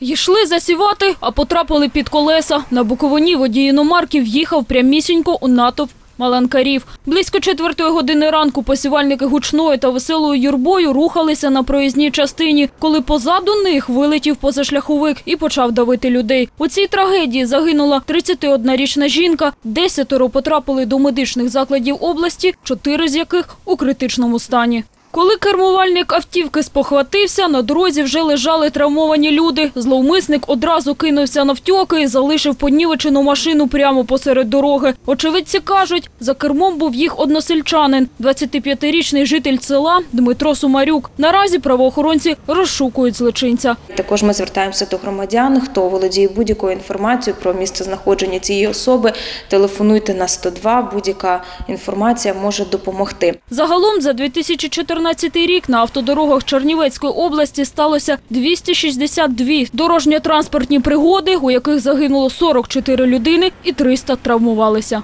Йшли засівати, а потрапили під колеса. На Буковині водій іномарки в'їхав прямісінько у натовп маланкарів. Близько четвертої години ранку посівальники гучною та веселою юрбою рухалися на проїзній частині, коли позаду них вилетів позашляховик і почав давити людей. У цій трагедії загинула 31-річна жінка, десятеро потрапили до медичних закладів області, чотири з яких у критичному стані. Коли кермувальник автівки спохватився, на дорозі вже лежали травмовані люди. Зловмисник одразу кинувся навтьоки і залишив понівечену машину прямо посеред дороги. Очевидці кажуть, за кермом був їх односельчанин, 25-річний житель села Дмитро Сумарюк. Наразі правоохоронці розшукують злочинця. Також ми звертаємося до громадян, хто володіє будь-якою інформацією про місце знаходження цієї особи. Телефонуйте на 102, будь-яка інформація може допомогти. Загалом за 2014 рік на автодорогах Чернівецької області сталося 262 дорожньо-транспортні пригоди, у яких загинуло 44 людини і 300 травмувалися.